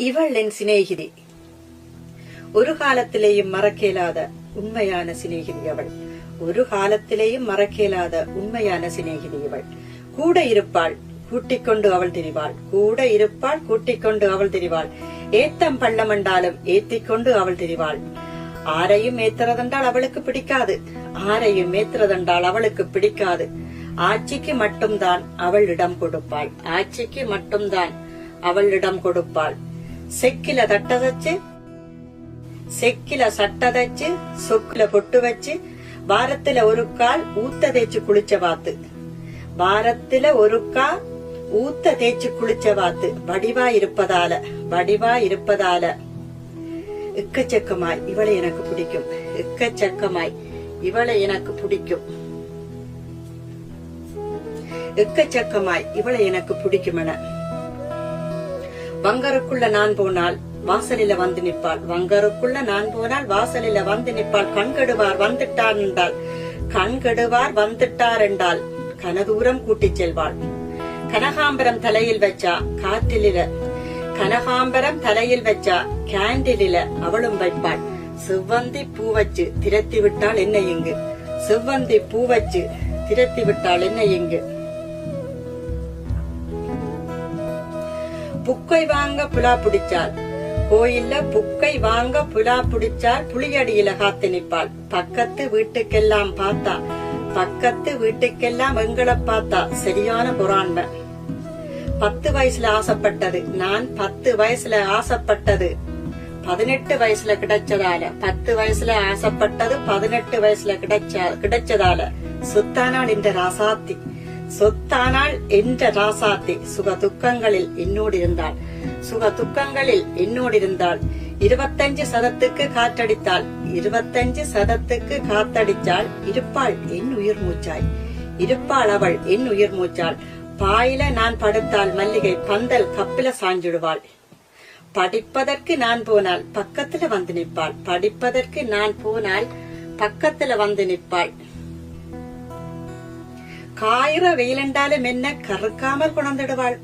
இவள் என் சிநேகிதி. ஒரு காலத்திலேயும் மறக்கேலாத உண்மையான சிநேகிதி அவள். ஒரு காலத்திலேயும் மறக்கேலாத உண்மையான சிநேகிதி இவள். கூட இருப்பாள் கூட்டிக் கொண்டு அவள் திரிவாள். கூட இருப்பாள் கூட்டிக் கொண்டு அவள் திரிவாள். ஏத்தம் பள்ளம் என்றாலும் ஏத்திக் கொண்டு அவள் திரிவாள். ஆரையும் ஏத்துறதென்றால் அவளுக்கு பிடிக்காது. ஆரையும் ஏத்துறதென்றால் அவளுக்கு பிடிக்காது. ஆட்சிக்கு மட்டும்தான் அவள் இடம் கொடுப்பாள். ஆட்சிக்கு மட்டும்தான் அவள் இடம் கொடுப்பாள். செக்கில தட்ட வச்சு செக்கில சட்ட தச்சு சொக்குல பொட்டு வச்சு வாரத்துல ஒரு கால் ஊத்த தேய்ச்சு குளிச்ச வாத்து. வாரத்துல ஒரு கால் ஊத்த தேய்ச்சு குளிச்ச வாத்து. வடிவா இருப்பதால வடிவா இருப்பதால. எக்கச்சக்கமாய் இவளை எனக்கு பிடிக்கும். எக்கச்சக்கமாய் இவளை எனக்கு பிடிக்கும். எக்கச்சக்கமாய் இவளை எனக்கு பிடிக்கும் என வங்கருக்குள்ள நான் போனால் வாசலில வந்து நிற்பாள். வங்கருக்குள்ள நான் போனால் வாசலில வந்து நிற்பாள். கண்கெடுவார் வந்துட்டார் என்றால் கண்கெடுவார் வந்துட்டார் என்றால் கனதூரம் கூட்டிச் செல்வாள். கனகாம்பரம் தலையில் வச்சா காற்றிலில கனகாம்பரம் தலையில் வச்சா கேண்டிலில அவளும் வைப்பாள். செவ்வந்தி பூ வச்சு திரத்தி விட்டாள் என்ன இங்கு? செவ்வந்தி பூ வச்சு திரத்தி விட்டாள் என்ன இங்கு? புக்கை வாங்க புலா பிடிச்சாள். கோயில்ல புக்கை வாங்க புலா பிடிச்சால் புளியடியில காத்து நிப்பாள் பக்கத்து வீட்டுக்கெல்லாம் பார்த்தா பக்கத்து வீட்டுக்கெல்லாம் எங்களை பார்த்தா சரியான புறாண்மை. பத்து வயசுல ஆசைப்பட்டது. நான் பத்து வயசுல ஆசைப்பட்டது. பதினெட்டு வயசுல கிடைச்சதால. பத்து வயசுல ஆசைப்பட்டது பதினெட்டு வயசுல கிடைச்ச கிடைச்சதால. சுத்தானா நின்ற ராசாத்தி. சொத்தானாள் என்ற ராசாத்தி சுக துக்கங்களில் என்னோடு இருந்தாள் சுக துக்கங்களில் என்னோடு இருந்தாள் இருபத்தஞ்சு சதத்துக்கு காற்றடித்தாள். இருபத்தஞ்சு சதத்துக்கு காத்தடிச்சாள் இருப்பாள் என் உயிர் மூச்சாய். இருப்பாள் அவள் என் உயிர் மூச்சாள். பாயில நான் படுத்தாள் மல்லிகை பந்தல் கப்பில சாஞ்சிடுவாள். படிப்பதற்கு நான் போனால் பக்கத்துல வந்து நிற்பாள். படிப்பதற்கு நான் போனால் பக்கத்துல வந்து நிற்பாள். காயிற வெயிலண்டாலும் என்ன கறுக்காமல் குணர்ந்திடுவாள்.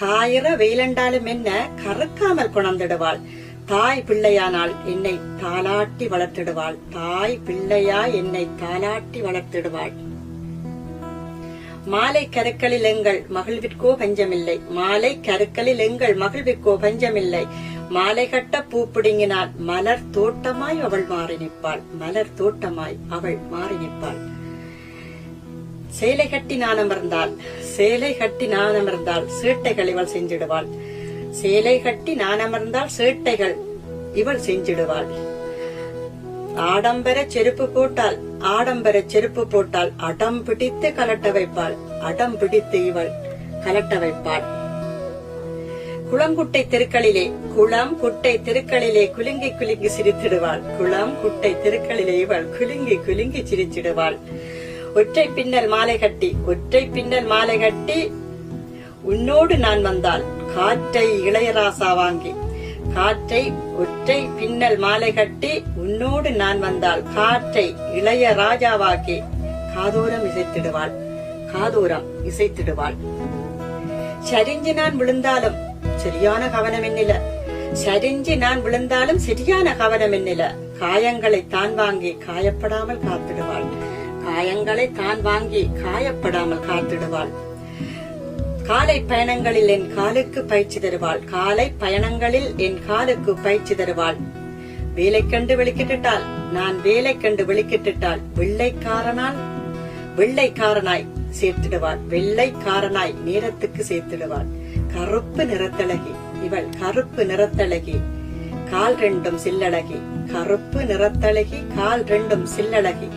காயிற வெயிலண்டாலும் என்ன கறுக்காமல் குணர்ந்திடுவாள். தாய் பிள்ளையானால் என்னை தாலாட்டி வளர்த்திடுவாள். தாய் பிள்ளையா என்னை தாலாட்டி வளர்த்திடுவாள். மாலை கருக்களில் எங்கள் மகிழ்விற்கோ பஞ்சமில்லை. மாலை கருக்களில் எங்கள் மகிழ்விற்கோ பஞ்சமில்லை. மாலை கட்ட பூ பிடுங்கினால் மலர் தோட்டமாய் அவள் மாறி நிற்பாள். மலர் தோட்டமாய் அவள் மாறி நிற்பாள். சேலை கட்டி நான் சேலை கட்டி நான் சீட்டைகள் சேட்டைகள் இவள் செஞ்சிடுவாள். சேலை கட்டி நான் சீட்டைகள் சேட்டைகள் இவள் செஞ்சிடுவாள். ஆடம்பர செருப்பு போட்டால் ஆடம்பர செருப்பு போட்டால் அடம் பிடித்து கலட்ட வைப்பாள். அடம் பிடித்து இவள் கலட்ட வைப்பாள். குளங்குட்டை தெருக்களிலே குளம் குட்டை தெருக்களிலே குலுங்கி குலுங்கி சிரித்திடுவாள். குளம் குட்டை தெருக்களிலே இவள் குலுங்கி குலுங்கி சிரிச்சிடுவாள் ஒற்றை பின்னல் மாலை கட்டி ஒற்றை பின்னல் மாலை கட்டி உன்னோடு நான் வந்தால் காற்றை இளையராசா வாங்கி காற்றை ஒற்றை பின்னல் மாலை கட்டி உன்னோடு நான் வந்தால் காற்றை இளைய ராஜாவாக்கி காதோரம் இசைத்திடுவாள் காதோரம் இசைத்திடுவாள். சரிஞ்சு நான் விழுந்தாலும் சரியான கவனம் என்னில சரிஞ்சு நான் விழுந்தாலும் சரியான கவனம் என்னில காயங்களை தான் வாங்கி காயப்படாமல் காத்திடுவாள். காயங்களை தான் வாங்கி காயப்படாமல் காத்திடுவாள். காலை பயணங்களில் என் காலுக்கு பயிற்சி தருவாள். காலை பயணங்களில் என் காலுக்கு பயிற்சி தருவாள். வேலை கண்டு வெளிக்கிட்டுட்டாள் நான் வேலை கண்டு வெளிக்கிட்டுட்டாள் வெள்ளைக்காரனால் வெள்ளைக்காரனாய் சேர்த்திடுவாள். வெள்ளைக்காரனாய் நேரத்துக்கு சேர்த்திடுவாள். கருப்பு நிறத்தழகி. இவள் கருப்பு நிறத்தழகி. கால் ரெண்டும் சில்லழகி. கருப்பு நிறத்தழகி கால் ரெண்டும் சில்லழகி.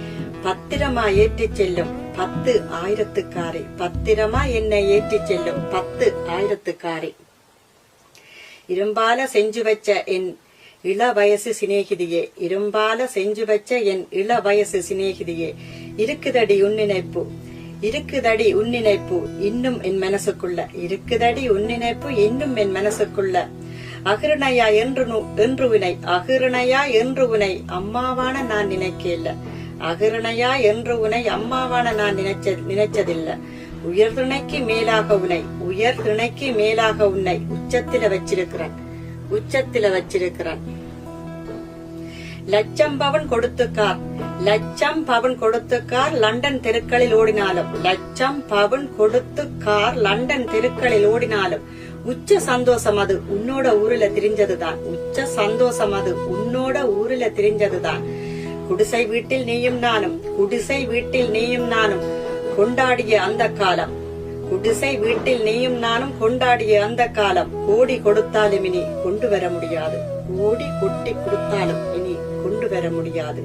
பத்திரமா ஏற்றிச் செல்லும் பத்து ஆயிரத்துக்காரி. பத்திரமா என்னை ஏற்றிச் செல்லும் பத்து ஆயிரத்துக்காரி. இரும்பால செஞ்சு வச்ச என் இள வயசு சிநேகிதியே இரும்பால செஞ்சு வச்ச என் இள வயசு சிநேகிதியே இருக்குதடி உன்னிணைப்பு இருக்குதடி உன்னிணைப்பு இன்னும் என் மனசுக்குள்ள இருக்குதடி உன்னிணைப்பு இன்னும் என் மனசுக்குள்ள. அகிருணையா என்று என்று வினை அகிருணையா என்று வினை அம்மாவான நான் நினைக்கல அகிருணையா என்று உனை அம்மாவான நான் நினைச்ச நினைச்சதில்ல. உயர் துணைக்கு மேலாக உன்னை உயர் துணைக்கு மேலாக உன்னை உச்சத்தில வச்சிருக்கிறான். உச்சத்தில வச்சிருக்கிறான். லட்சம் பவன் கொடுத்துக்கார். லட்சம் பவன் கொடுத்துக்கார் லண்டன் தெருக்களில் ஓடினாலும். லட்சம் பவன் கொடுத்து கார் லண்டன் தெருக்களில் ஓடினாலும். உச்ச சந்தோஷம் அது உன்னோட ஊர்ல தெரிஞ்சதுதான். உச்ச சந்தோஷம் அது உன்னோட ஊர்ல தெரிஞ்சதுதான். குடிசை வீட்டில் நீயும் நானும் குடிசை வீட்டில் நீயும் நானும் கொண்டாடிய அந்த காலம். குடிசை வீட்டில் நீயும் நானும் கொண்டாடிய அந்த காலம். கோடி கொடுத்தாலும் இனி கொண்டு வர முடியாது. கோடி கொட்டி கொடுத்தாலும் இனி கொண்டு வர முடியாது.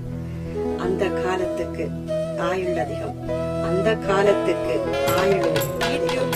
அந்த காலத்துக்கு ஆயுள் அதிகம் அந்த காலத்துக்கு ஆயுள் அதிகம்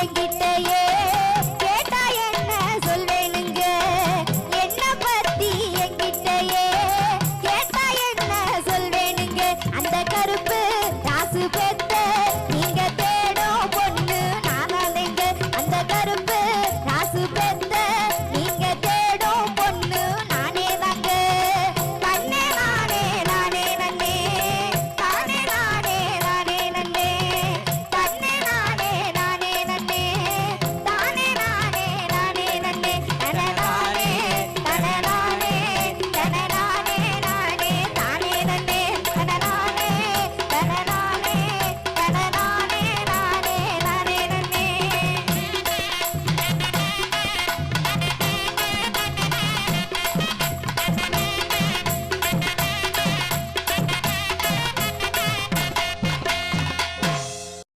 என்கிட்ட